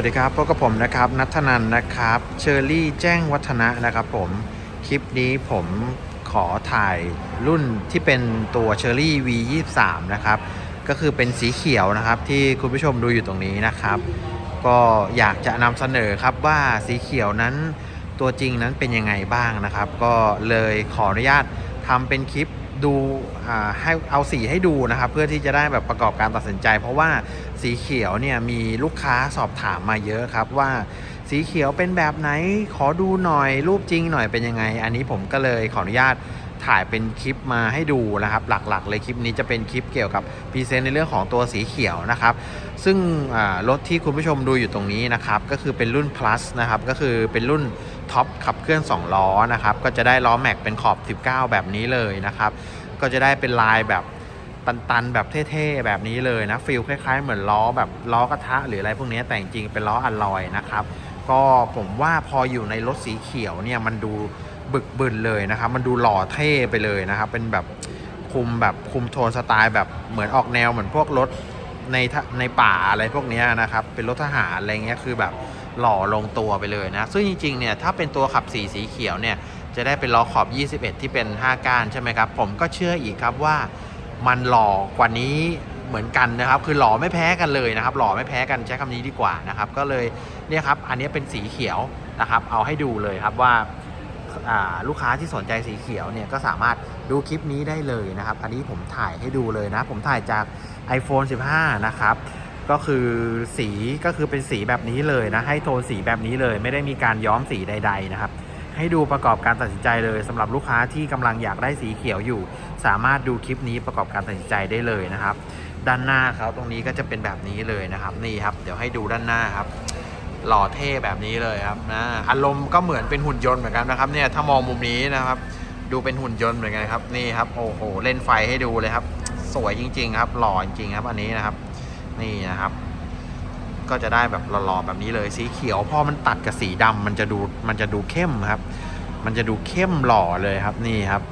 วัสดีครับพบกับผมนะครับนัทนันนะครับเชอรี่แจ้งวัฒนะนะครับผมคลิปนี้ผมขอถ่ายรุ่นที่เป็นตัวเชอรี่ V23 นะครับก็คือเป็นสีเขียวนะครับที่คุณผู้ชมดูอยู่ตรงนี้นะครับ ก็อยากจะนำเสนอครับว่าสีเขียวนั้นตัวจริงนั้นเป็นยังไงบ้างนะครับ ก็เลยขออนุญาตทำเป็นคลิป ดูให้เอาสีให้ดูนะครับ เพื่อที่จะได้แบบประกอบการตัดสินใจ เพราะว่าสีเขียวเนี่ยมีลูกค้าสอบถามมาเยอะครับว่าสีเขียวเป็นแบบไหนขอดูหน่อยรูปจริงหน่อยเป็นยังไง อันนี้ผมก็เลยขออนุญาตถ่ายเป็นคลิปมาให้ดูนะครับ หลักๆ เลยคลิปนี้จะเป็นคลิปเกี่ยวกับพรีเซนต์ในเรื่องของตัวสีเขียวนะครับ ซึ่งรถที่คุณผู้ชมดูอยู่ตรงนี้นะครับ ก็คือเป็นรุ่น plus นะครับก็คือเป็นรุ่นท็อปขับเคลื่อน 2 ล้อนะครับ ก็จะได้ล้อแม็กเป็นขอบ 19 แบบนี้เลยนะครับ ก็จะได้เป็นลายแบบตันๆ แบบเท่ๆ แบบนี้เลยนะฟิลคล้าย ๆ เหมือนล้อแบบล้อกระทะ หรืออะไรพวกนี้แต่จริงๆเป็นล้ออลลอยนะครับ ก็ผมว่าพออยู่ในรถสีเขียวเนี่ยมันดูบึกบึนเลยนะครับ มันดูหล่อเท่ไปเลยนะครับ เป็นแบบคุมแบบคุมโทนสไตล์แบบเหมือนออกแนวเหมือนพวกรถในทะในป่าอะไรพวกนี้นะครับ เป็นรถทหารอะไรเงี้ยคือแบบหล่อลงตัวไปเลยนะ ซึ่งจริงๆเนี่ยถ้าเป็นตัวขับสีสีเขียวเนี่ย จะได้เป็นล้อขอบ 21 ที่เป็น 5 ก้านใช่ไหมครับ ผมก็เชื่ออีกครับว่ามันหล่อกว่านี้เหมือนกันนะครับ คือหล่อไม่แพ้กันเลยนะครับ หล่อไม่แพ้กันใช้คำนี้ดีกว่านะครับ ก็เลยเนี่ยครับ อันนี้เป็นสีเขียวนะครับ เอาให้ดูเลยครับว่าอ่าลูกค้าที่สนใจสีเขียวเนี่ยก็สามารถดูคลิปนี้ได้เลยนะครับ อันนี้ผมถ่ายให้ดูเลยนะ ผมถ่ายจาก iPhone 15 นะครับ ก็คือสีก็คือเป็นสีแบบนี้เลยนะ ให้โทนสีแบบนี้เลย ไม่ได้มีการย้อมสีใด ๆ นะครับ ให้ดูประกอบการตัดสินใจเลยสำหรับลูกค้าที่กำลังอยากได้สีเขียวอยู่ สามารถดูคลิปนี้ประกอบการตัดสินใจได้เลยนะครับ ด้านหน้าเขาตรงนี้ก็จะเป็นแบบนี้เลยนะครับนี่ครับ เดี๋ยวให้ดูด้านหน้าครับ หล่อเท่แบบนี้เลยครับนะอารมณ์ก็เหมือนเป็นหุ่นยนต์เหมือนกันนะครับ เนี่ยถ้ามองมุมนี้นะครับ ดูเป็นหุ่นยนต์เหมือนกันครับนี่ครับโอ้โหเล่นไฟให้ดูเลยครับ สวยจริง ๆ ครับ หล่อจริงๆครับ อันนี้นะครับ นี่นะครับ ก็จะได้แบบหล่อๆแบบนี้เลยสีเขียวพอมันตัดกับสีดำมันจะดูมันจะดูเข้มครับ มันจะดูเข้มหล่อเลยครับนี่ครับ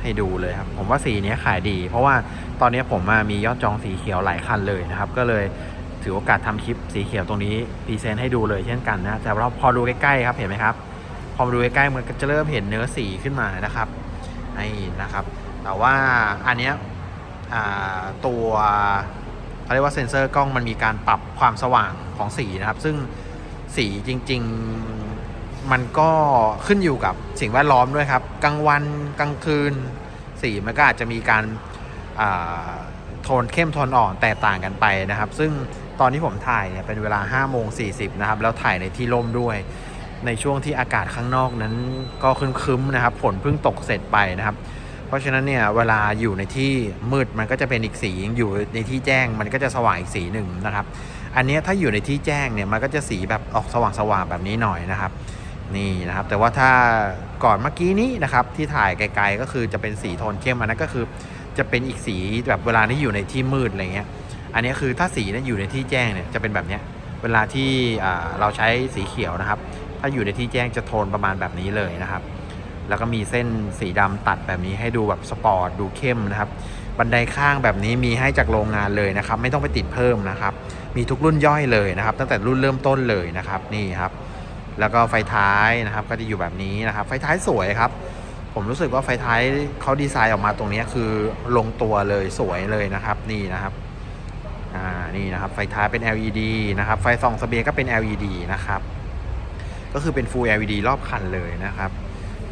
ให้ดูเลยครับ ผมว่าสีนี้ขายดี เพราะว่าตอนนี้ผมมามียอดจองสีเขียวหลายคันเลยนะครับ ก็เลยถือโอกาสทำคลิปสีเขียวตรงนี้พรีเซนต์ให้ดูเลยเช่นกันนะแต่เราพอดูใกล้ๆครับเห็นไหมครับ พอมาดูใกล้ๆมันก็จะเริ่มเห็นเนื้อสีขึ้นมานะครับนี่นะครับ แต่ว่าอันเนี้ยตัว เขาเรียกว่าเซ็นเซอร์กล้องมันมีการปรับความสว่างของสีนะครับ ซึ่งสีจริง ๆ มันก็ขึ้นอยู่กับสิ่งแวดล้อมด้วยครับ กลางวันกลางคืน สีมันก็อาจจะมีการโทนเข้มโทนอ่อนแตกต่างกันไปนะครับ ซึ่งตอนที่ผมถ่ายเนี่ยเป็นเวลา5โมง40นะครับ แล้วถ่ายในที่ร่มด้วย ในช่วงที่อากาศข้างนอกนั้นก็ครึ้มๆนะครับ ฝนเพิ่งตกเสร็จไปนะครับ ราะฉะนั้นเนี่ยเวลาอยู่ในที่มืดมันก็จะเป็นอีกสีอยู่ในที่แจ้งมันก็จะสว่างอีกสีหนึ่งนะครับ อันนี้ถ้าอยู่ในที่แจ้งเนี่ยมันก็จะสีแบบออกสว่างๆแบบนี้หน่อยนะครับนี่นะครับ แต่ว่าถ้าก่อนเมื่อกี้นี้นะครับที่ถ่ายไกลๆก็คือจะเป็นสีโทนเข้มอันนั้นก็คือจะเป็นอีกสีแบบเวลาที่อยู่ในที่มืดอะไรเงี้ยอันนี้คือถ้าสีนี่ยอยู่ในที่แจ้งเนี่ยจะเป็นแบบเนี้ยเวลาที่เราใช้สีเขียวนะครับ ถ้าอยู่ในที่แจ้งจะโทนประมาณแบบนี้เลยนะครับ แล้วก็มีเส้นสีดำตัดแบบนี้ให้ดูแบบสปอร์ตดูเข้มนะครับ บันไดข้างแบบนี้มีให้จากโรงงานเลยนะครับ ไม่ต้องไปติดเพิ่มนะครับ มีทุกรุ่นย่อยเลยนะครับ ตั้งแต่รุ่นเริ่มต้นเลยนะครับนี่ครับแล้วก็ไฟท้ายนะครับ ก็จะอยู่แบบนี้นะครับ ไฟท้ายสวยครับ ผมรู้สึกว่าไฟท้ายเขาดีไซน์ออกมาตรงนี้คือลงตัวเลยสวยเลยนะครับ นี่นะครับอ่านี่นะครับ ไฟท้ายเป็น LED นะครับ ไฟส่องสเบียก็เป็น LED นะครับ ก็คือเป็น Full LED รอบคันเลยนะครับ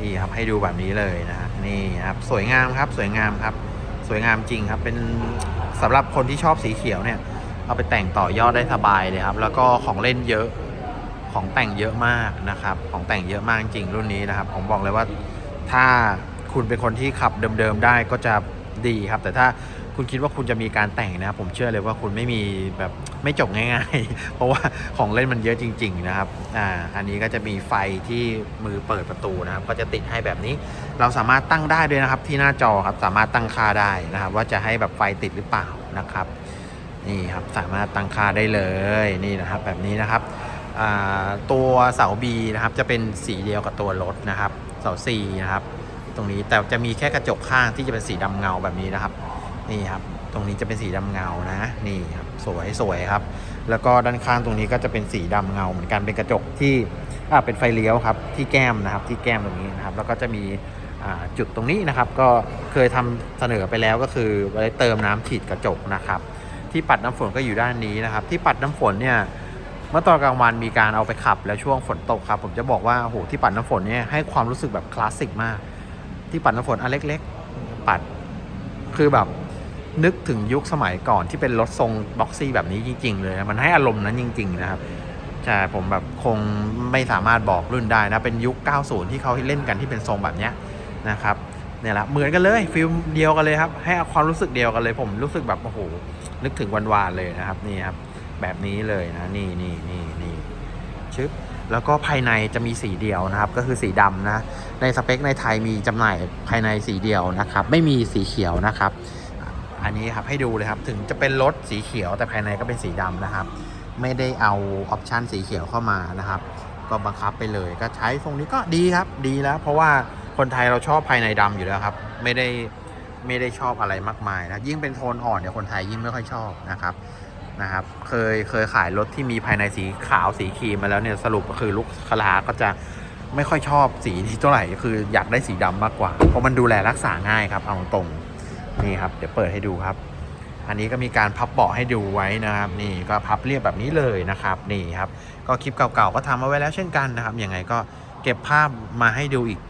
นี่ครับให้ดูแบบนี้เลยนะฮะนี่ครับสวยงามครับสวยงามครับ สวยงามจริงครับเป็นสำหรับคนที่ชอบสีเขียวเนี่ยเอาไปแต่งต่อยอดได้สบายเลยครับ แล้วก็ของเล่นเยอะของแต่งเยอะมากนะครับ ของแต่งเยอะมากจริงรุ่นนี้นะครับ ผมบอกเลยว่าถ้าคุณเป็นคนที่ขับเดิมๆได้ก็จะดีครับ แต่ถ้า คุณคิดว่าคุณจะมีการแต่งนะครับผมเชื่อเลยว่าคุณไม่มีแบบไม่จบง่ายๆ เพราะว่าของเล่นมันเยอะจริง ๆ นะครับอ่าอันนี้ก็จะมีไฟที่มือเปิดประตูนะครับ ก็จะติดให้แบบนี้ เราสามารถตั้งได้ด้วยนะครับ ที่หน้าจอครับสามารถตั้งค่าได้นะครับ ว่าจะให้แบบไฟติดหรือเปล่านะครับนี่ครับสามารถตั้งค่าได้เลยนี่นะครับแบบนี้นะครับอ่าตัวเสา B นะครับจะเป็นสีเดียวกับตัวรถนะครับเสา C นะครับตรงนี้แต่จะมีแค่กระจกข้างที่จะเป็นสีดำเงาแบบนี้นะครับ นี่ครับ ตรงนี้จะเป็นสีดำเงานะ นี่ครับ สวยสวยครับ แล้วก็ด้านข้างตรงนี้ก็จะเป็นสีดำเงาเหมือนกัน เป็นกระจกที่อ่าเป็นไฟเลี้ยวครับ ที่แก้มนะครับ ที่แก้มตรงนี้นะครับ แล้วก็จะมีจุดตรงนี้นะครับ ก็เคยทำเสนอไปแล้วก็คือไว้เติมน้ำฉีดกระจกนะครับ ที่ปัดน้ำฝนก็อยู่ด้านนี้นะครับ ที่ปัดน้ำฝนเนี่ยเมื่อตอนกลางวันมีการเอาไปขับแล้วช่วงฝนตกครับ ผมจะบอกว่าโอ้โหที่ปัดน้ำฝนเนี่ยให้ความรู้สึกแบบคลาสสิกมาก ที่ปัดน้ำฝนอันเล็ก ๆ ปัดคือแบบ นึกถึงยุคสมัยก่อนที่เป็นรถทรงบ็อกซี่แบบนี้จริง ๆ เลยมันให้อารมณ์นั้นจริง ๆ นะครับใช่ผมแบบคงไม่สามารถบอกรุ่นได้นะ เป็นยุค 90 ที่เขาเล่นกันที่เป็นทรงแบบเนี้ยนะครับเนี่ยแหละเหมือนกันเลยฟิลเดียวกันเลยครับ ให้ความรู้สึกเดียวกันเลยผมรู้สึกแบบโอ้โหนึกถึงวันวานเลยนะครับนี่ครับแบบนี้เลยนะนี่นี่นี่นี่ชึบแล้วก็ภายในจะมีสีเดียวนะครับ ก็คือสีดำนะ ในสเปคในไทยมีจำหน่ายภายในสีเดียวนะครับ ไม่มีสีเขียวนะครับ อันนี้ครับให้ดูเลยครับ ถึงจะเป็นรถสีเขียวแต่ภายในก็เป็นสีดำนะครับ ไม่ได้เอาออปชันสีเขียวเข้ามานะครับ ก็บังคับไปเลยก็ใช้ทรงนี้ก็ดีครับ ดีแล้ว เพราะว่าคนไทยเราชอบภายในดำอยู่แล้วครับ ไม่ได้ไม่ได้ชอบอะไรมากมายนะยิ่งเป็นโทนอ่อนเนี่ยคนไทยยิ่งไม่ค่อยชอบนะครับนะครับ เคยเคยขายรถที่มีภายในสีขาวสีครีมมาแล้วเนี่ยสรุปก็คือลูกค้าก็จะไม่ค่อยชอบสีนี้เท่าไหร่คืออยากได้สีดำมากกว่า เพราะมันดูแลรักษาง่ายครับเอาตรง นี่ครับเดี๋ยวเปิดให้ดูครับ อันนี้ก็มีการพับเบาะให้ดูไว้นะครับ นี่ก็พับเรียบแบบนี้เลยนะครับ นี่ครับ ก็คลิปเก่าๆก็ทำมาไว้แล้วเช่นกันนะครับยังไงก็เก็บภาพมาให้ดูอีก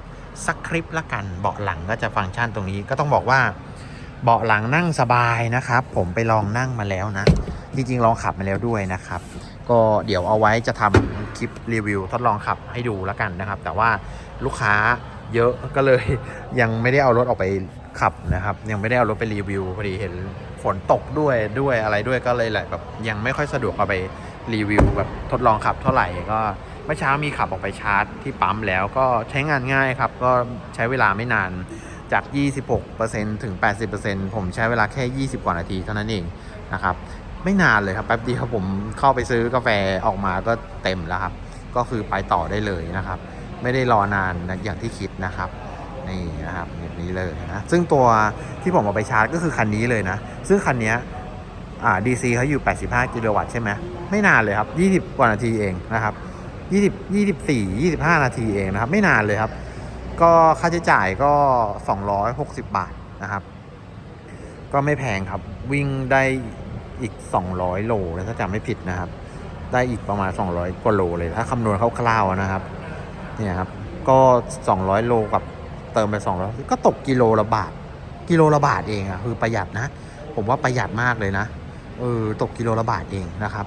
สักคลิปละกันเบาะหลังก็จะฟังก์ชันตรงนี้ ก็ต้องบอกว่าเบาะหลังนั่งสบายนะครับ ผมไปลองนั่งมาแล้วนะ จริงๆลองขับมาแล้วด้วยนะครับ ก็เดี๋ยวเอาไว้จะทำคลิปรีวิวทดลองขับให้ดูล้วกันนะครับ แต่ว่าลูกค้าเยอะก็เลยยังไม่ได้เอารถออกไป ขับนะครับ ยังไม่ได้เอารถไปรีวิวพอดีเห็นฝนตกด้วยด้วยอะไรด้วยก็เลยแหละแบบยังไม่ค่อยสะดวกเอาไปรีวิวแบบทดลองขับเท่าไหร่ก็เมื่อเช้ามีขับออกไปชาร์จที่ปั๊มแล้วก็ใช้งานง่ายครับ ก็ใช้เวลาไม่นานจาก 26%ถึง 80%ผมใช้เวลาแค่ 20 กว่านาทีเท่านั้นเองนะครับ ไม่นานเลยครับแป๊บเดียวผมเข้าไปซื้อกาแฟออกมาก็เต็มแล้วครับ ก็คือไปต่อได้เลยนะครับ ไม่ได้รอนานนะอย่างที่คิดนะครับ นี่นะครับแบบนี้เลยนะซึ่งตัวที่ผมเอาไปชาร์จก็คือคันนี้เลยนะ ซึ่งคันนี้ยอ่า DC เขาอยู่ 85 กิโลวัตต์ใช่ไหมไม่นานเลยครับ 20กว่านาทีเองนะครับ20 24 25 นาทีเองนะครับ ไม่นานเลยครับ ก็ค่าใช้จ่ายก็ 260 บาทนะครับ ก็ไม่แพงครับวิ่งได้อีก 200 โลเลถ้าจำไม่ผิดนะครับ ได้อีกประมาณ 200 กว่าโลเลยถ้าคำนวณคร่าวๆนะครับ เนี่ยครับ ก็ 200 โลกับ เติมไป200ก็ตกกิโลละบาท กิโลละบาทเองอะคือประหยัดนะ ผมว่าประหยัดมากเลยนะเออตกกิโลละบาทเองนะครับ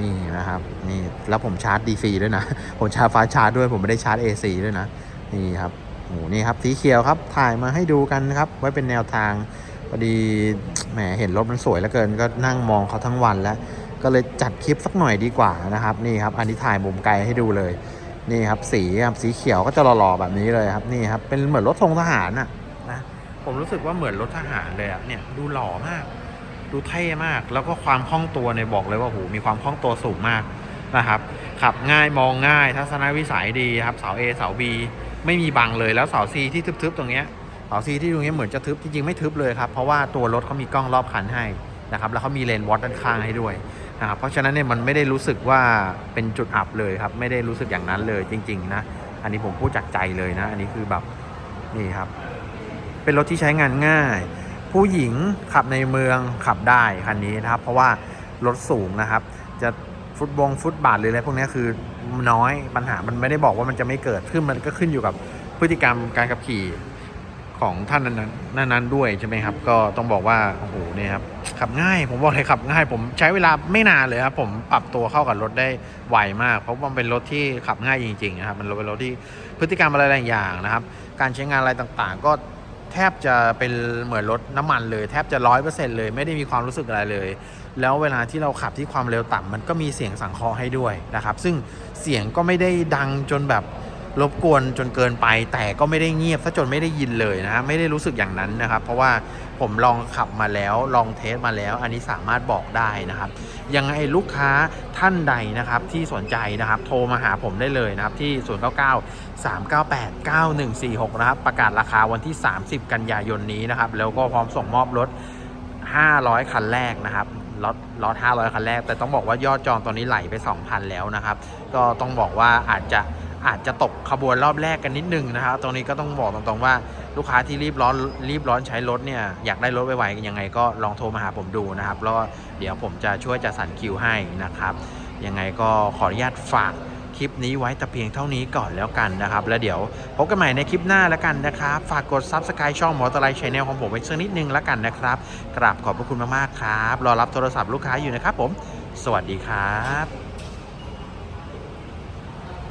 นี่นะครับนี่แล้วผมชาร์จ DC ด้วยนะ ผมชาร์จฟ้าชาร์จด้วยผมไม่ได้ชาร์จ AC ด้วยนะนี่ครับโอ้นี่ครับสีเขียวครับถ่ายมาให้ดูกันครับ ไว้เป็นแนวทางพอดีแหมเห็นรถมันสวยเหลือเกิน ก็นั่งมองเขาทั้งวันแล้ว ก็เลยจัดคลิปสักหน่อยดีกว่านะครับ นี่ครับ อันนี้ถ่ายมุมไกลให้ดูเลย นี่ครับสีครับสีเขียวก็จะหล่อๆแบบนี้เลยครับนี่ครับเป็นเหมือนรถทรงทหารน่ะนะผมรู้สึกว่าเหมือนรถทหารเลยอะเนี่ยดูหล่อมาก ดูเท่มาก แล้วก็ความคล่องตัวเนี่ยบอกเลยว่าโหมีความคล่องตัวสูงมากนะครับขับง่ายมองง่ายทัศนวิสัยดีครับเสา A เสา B ไม่มีบังเลยแล้วเสา C ที่ทึบๆตรงเนี้ยเสา C ที่ตรงเนี้ยเหมือนจะทึบจริงๆไม่ทึบเลยครับเพราะว่าตัวรถเขามีกล้องรอบคันให้นะครับแล้วเขามีเลนวอตด้านข้างให้ด้วย นะครับเพราะฉะนั้นเนี่ยมันไม่ได้รู้สึกว่าเป็นจุดอับเลยครับ ไม่ได้รู้สึกอย่างนั้นเลยจริง ๆ นะ อันนี้ผมพูดจากใจเลยนะ อันนี้คือแบบนี่ครับ เป็นรถที่ใช้งานง่าย ผู้หญิงขับในเมืองขับได้คันนี้นะครับ เพราะว่ารถสูงนะครับ จะฟุตบงฟุตบาทหรืออะไรพวกนี้คือน้อยปัญหามันไม่ได้บอกว่ามันจะไม่เกิดขึ้นมันก็ขึ้นอยู่กับพฤติกรรมการขับขี่ ของท่านนั้นนั้นด้วยใช่ไหมครับ ก็ต้องบอกว่าโอ้โหเนี่ยครับขับง่ายผมบอกเลยขับง่าย ผมใช้เวลาไม่นานเลยครับผมปรับตัวเข้ากับรถได้ไวมาก เพราะว่ามันเป็นรถที่ขับง่ายจริงๆนะครับมันเป็นรถที่พฤติกรรมอะไรหลายอย่างนะครับ การใช้งานอะไรต่างๆ ก็แทบจะเป็นเหมือนรถน้ำมันเลย แทบจะร้อยเปอร์เซ็นต์เลยไม่ได้มีความรู้สึกอะไรเลย แล้วเวลาที่เราขับที่ความเร็วต่ำมันก็มีเสียงสังเคราะห์ให้ด้วยนะครับ ซึ่งเสียงก็ไม่ได้ดังจนแบบ รบกวนจนเกินไป แต่ก็ไม่ได้เงียบซะจนไม่ได้ยินเลยนะฮะไม่ได้รู้สึกอย่างนั้นนะครับ เพราะว่าผมลองขับมาแล้วลองเทสมาแล้ว อันนี้สามารถบอกได้นะครับยังไงลูกค้าท่านใดนะครับที่สนใจนะครับโทรมาหาผมได้เลยนะครับที่ 099 398 9146 นะครับ ประกาศราคาวันที่ 30 กันยายนนี้นะครับ แล้วก็พร้อมส่งมอบรถ 500 คันแรกนะครับล็อตล็อต500 คันแรก แต่ต้องบอกว่ายอดจองตอนนี้ไหลไป 2,000 แล้วนะครับ ก็ต้องบอกว่าอาจจะ อาจจะตกขบวนรอบแรกกันนิดนึงนะครับ ตรงนี้ก็ต้องบอกตรงๆว่าลูกค้าที่รีบร้อนรีบร้อนใช้รถเนี่ยอยากได้รถไวๆยังไงก็ลองโทรมาหาผมดูนะครับแล้วเดี๋ยวผมจะช่วยจัดสรรคิวให้นะครับ ยังไงก็ขออนุญาตฝากคลิปนี้ไว้แต่เพียงเท่านี้ก่อนแล้วกันนะครับ แล้วเดี๋ยวพบกันใหม่ในคลิปหน้าแล้วกันนะครับ ฝากกด Subscribe ช่องมอเตอร์ไลท์ชแนลของผมไว้สักนิดนึงแล้วกันนะครับกราบขอบพระคุณมากๆครับ รอรับโทรศัพท์ลูกค้าอยู่นะครับผม สวัสดีครับ